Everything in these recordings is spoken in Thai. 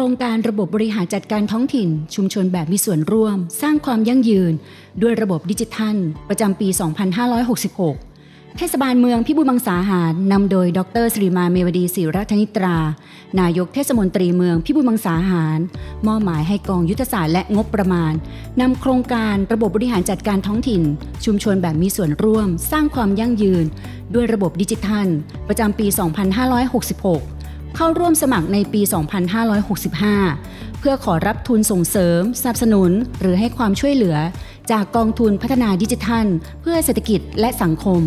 ครงการระบบบริหารจัดการท้องถิ่น ชุมชนแบบมีส่วนร่วม สร้างความยั่งยืน ด้วยระบบดิจิทัล ประจำปี 2566 เทศบาลเมืองพิบูลมังสาหารนำโดย ดรสิริมาเมวดีศิรัธนิตรา นายกเทศมนตรีเมืองพิบูลมังสาหาร มอบหมายให้กองยุทธศาสตร์และงบประมาณนำโครงการระบบบริหารจัดการท้องถิ่น ชุมชนแบบมีส่วนร่วม สร้างความยั่งยืน ด้วยระบบดิจิทัล ประจำปี 2566 เข้าร่วมสมัครในปี 2565 เพื่อขอรับทุนส่งเสริม สนับสนุน หรือให้ความช่วยเหลือ จากกองทุนพัฒนาดิจิทัล เพื่อเศรษฐกิจและสังคม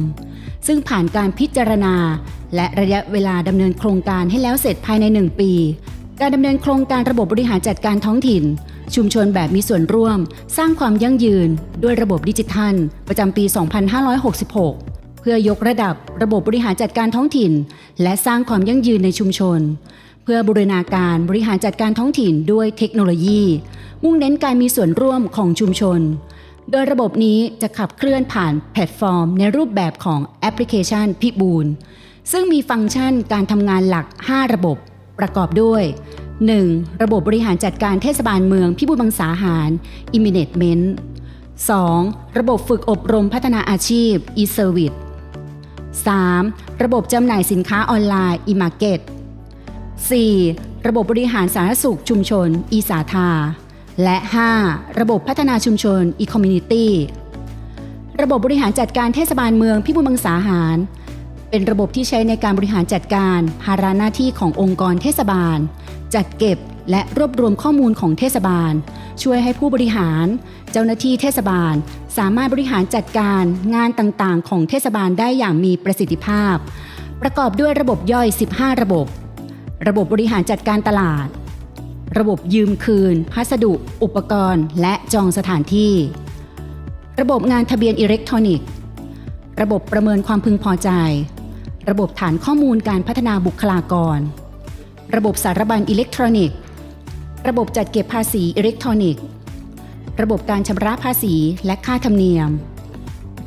ซึ่งผ่านการพิจารณา และระยะเวลาดำเนินโครงการให้แล้วเสร็จภายใน 1 ปี การดำเนินโครงการระบบบริหารจัดการท้องถิ่นชุมชนแบบมีส่วนร่วม สร้างความยั่งยืน ด้วยระบบดิจิทัล ประจำปี 2566 เพื่อยกระดับระบบบริหารจัดการท้องถิ่น และสร้างความยั่งยืนในชุมชน เพื่อบูรณาการบริหารจัดการท้องถิ่นด้วยเทคโนโลยี มุ่งเน้นการมีส่วนร่วมของชุมชน โดยระบบนี้จะขับเคลื่อนผ่านแพลตฟอร์ม ในรูปแบบของแอปพลิเคชันพิบูลซึ่งมีฟังก์ชันการทำงานหลัก 5 ระบบประกอบด้วย 1. ระบบบริหารจัดการเทศบาลเมืองพิบูลมังสาหาร Immediate2. ระบบฝึกอบรมพัฒนาอาชีพ e-service 3. ระบบจำหน่ายสินค้าออนไลน์ e-market 4. ระบบบริหารสาธารณสุขชุมชน e- สาธาและ 5. ระบบพัฒนาชุมชน e-community ระบบบริหารจัดการเทศบาลเมืองพิบูลมังสาหาร เป็นระบบที่ใช้ในการบริหารจัดการภาระหน้าที่ขององค์กรเทศบาล จัดเก็บ และรวบรวมข้อมูลของเทศบาล ช่วยให้ผู้บริหาร เจ้าหน้าที่เทศบาล สามารถบริหารจัดการงานต่างๆ ของเทศบาลได้อย่างมีประสิทธิภาพ ประกอบด้วยระบบย่อย 15 ระบบ ระบบบริหารจัดการตลาด ระบบยืมคืน พัสดุ อุปกรณ์ และจองสถานที่ ระบบงานทะเบียนอิเล็กทรอนิกส์ ระบบประเมินความพึงพอใจ ระบบฐานข้อมูลการพัฒนาบุคลากร ระบบสารบัญอิเล็กทรอนิกส์ ระบบจัดเก็บภาษีอิเล็กทรอนิกส์ ระบบการชำระภาษีและค่าธรรมเนียม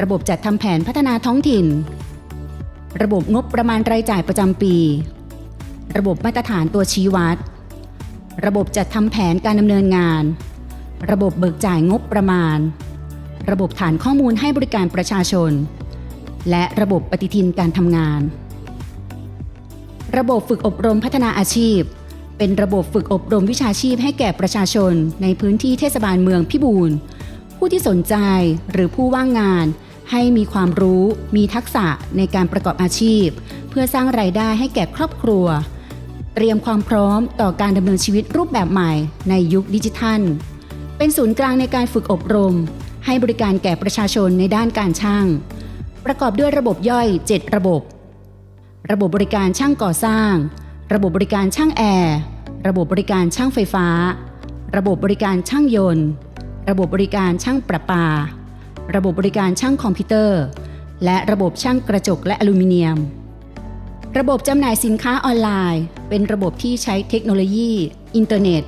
ระบบจัดทำแผนพัฒนาท้องถิ่น ระบบงบประมาณรายจ่ายประจำปี ระบบมาตรฐานตัวชี้วัด ระบบจัดทำแผนการดำเนินงาน ระบบเบิกจ่ายงบประมาณ ระบบฐานข้อมูลให้บริการประชาชน และระบบปฏิทินการทำงาน ระบบฝึกอบรมพัฒนาอาชีพ เป็นระบบฝึกอบรมวิชาชีพให้แก่ประชาชน ในพื้นที่เทศบาลเมืองพิบูลผู้ที่สนใจหรือผู้ว่างงาน ให้มีความรู้ มีทักษะในการประกอบอาชีพ เพื่อสร้างรายได้ให้แก่ครอบครัว เตรียมความพร้อมต่อการดำเนินชีวิตรูปแบบใหม่ในยุคดิจิทัล เป็นศูนย์กลางในการฝึกอบรม ให้บริการแก่ประชาชนในด้านการช่าง ประกอบด้วยระบบย่อย 7 ระบบ ระบบบริการช่างก่อสร้าง ระบบบริการช่างแอร์ระบบบริการช่างไฟฟ้า ระบบบริการช่างยนต์ ระบบบริการช่างประปา ระบบบริการช่างคอมพิวเตอร์ และระบบช่างกระจกและอลูมิเนียม ระบบจำหน่ายสินค้าออนไลน์ เป็นระบบที่ใช้เทคโนโลยี อินเทอร์เน็ต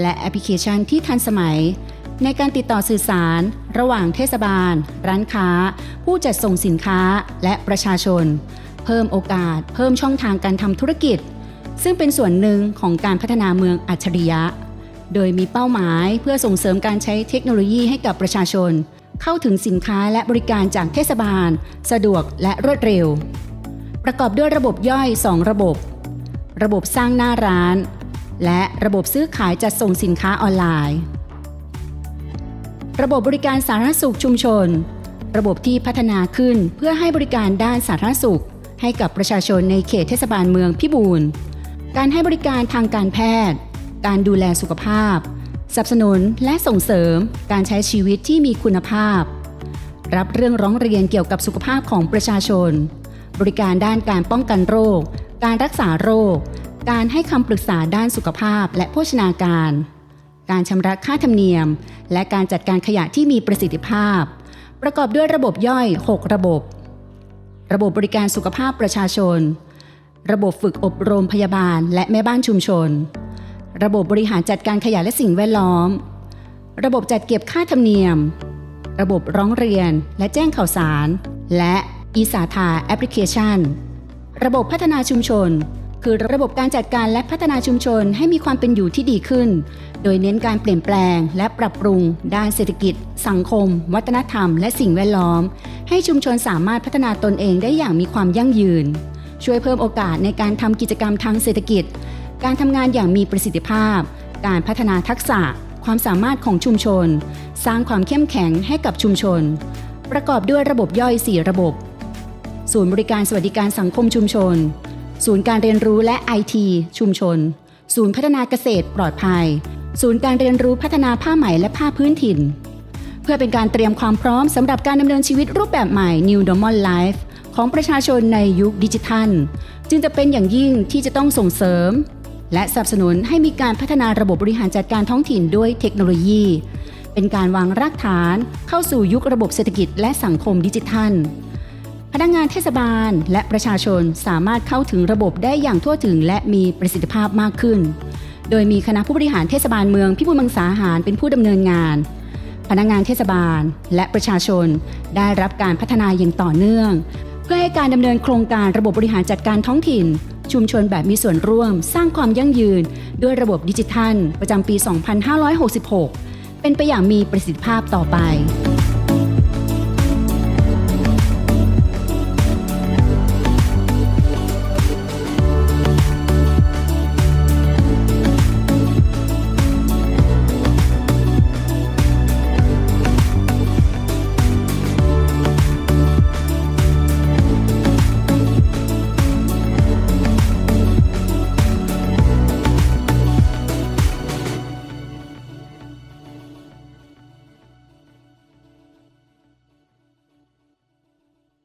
และแอปพลิเคชันที่ทันสมัย ในการติดต่อสื่อสาร ระหว่างเทศบาล ร้านค้า ผู้จัดส่งสินค้าและประชาชน เพิ่มโอกาส เพิ่มช่องทางการทำธุรกิจ ซึ่งเป็นส่วนหนึ่งของการพัฒนาเมืองอัจฉริยะ โดยมีเป้าหมายเพื่อส่งเสริมการใช้เทคโนโลยีให้กับประชาชน เข้าถึงสินค้าและบริการจากเทศบาล สะดวกและรวดเร็ว ประกอบด้วยระบบย่อย 2 ระบบ ระบบสร้างหน้าร้าน และระบบซื้อขายจัดส่งสินค้าออนไลน์ ระบบบริการสาธารณสุขชุมชน ระบบที่พัฒนาขึ้นเพื่อให้บริการด้านสาธารณสุขให้กับประชาชนในเขตเทศบาลเมืองพิบูล การให้บริการทางการแพทย์ การดูแลสุขภาพ สนับสนุนและส่งเสริมการใช้ชีวิตที่มีคุณภาพ รับเรื่องร้องเรียนเกี่ยวกับสุขภาพของประชาชน บริการด้านการป้องกันโรค การรักษาโรค การให้คำปรึกษาด้านสุขภาพและโภชนาการ การชำระค่าธรรมเนียม และการจัดการขยะที่มีประสิทธิภาพ ประกอบด้วยระบบย่อย 6 ระบบ ระบบบริการสุขภาพประชาชน ระบบฝึกอบรมพยาบาล และแม่บ้านชุมชน ระบบบริหารจัดการขยะและสิ่งแวดล้อม ระบบจัดเก็บค่าธรรมเนียม ระบบร้องเรียนและแจ้งข่าวสาร และอีสาธาแอปพลิเคชัน ระบบพัฒนาชุมชน คือระบบการจัดการและพัฒนาชุมชนให้มีความเป็นอยู่ที่ดีขึ้น โดยเน้นการเปลี่ยนแปลง และปรับปรุง ด้านเศรษฐกิจ สังคม วัฒนธรรม และสิ่งแวดล้อม ให้ชุมชนสามารถพัฒนาตนเองได้อย่างมีความยั่งยืน ช่วยเพิ่มโอกาสในการทำกิจกรรมทางเศรษฐกิจ การทำงานอย่างมีประสิทธิภาพ การพัฒนาทักษะ ความสามารถของชุมชน สร้างความเข้มแข็งให้กับชุมชน ประกอบด้วยระบบย่อย 4 ระบบ ศูนย์บริการสวัสดิการสังคมชุมชน ศูนย์การเรียนรู้และไอทีชุมชน ศูนย์พัฒนาเกษตรปลอดภัย ศูนย์การเรียนรู้พัฒนาผ้าไหมและผ้าพื้นถิ่น พื่อเป็นการเตรียมความพร้อมสำหรับการดำเนินชีวิตรูปแบบใหม่ New Normal Life ของประชาชนในยุคดิจิทัล จึงจะเป็นอย่างยิ่งที่จะต้องส่งเสริม และสนับสนุนให้มีการพัฒนาระบบบริหารจัดการท้องถิ่นด้วยเทคโนโลยี เป็นการวางรากฐานเข้าสู่ยุคระบบเศรษฐกิจและสังคมดิจิทัล พนักงานเทศบาลและประชาชนสามารถเข้าถึงระบบได้อย่างทั่วถึงและมีประสิทธิภาพมากขึ้น โดยมีคณะผู้บริหารเทศบาลเมืองพิบูลมังสาหารเป็นผู้ดำเนินงาน พนักงานเทศบาล และประชาชน ได้รับการพัฒนาอย่างต่อเนื่อง เพื่อให้การดำเนินโครงการระบบบริหารจัดการท้องถิ่น ชุมชนแบบมีส่วนร่วม สร้างความยั่งยืน ด้วยระบบดิจิทัล ประจำปี 2566 เป็นไปอย่างมีประสิทธิภาพต่อไป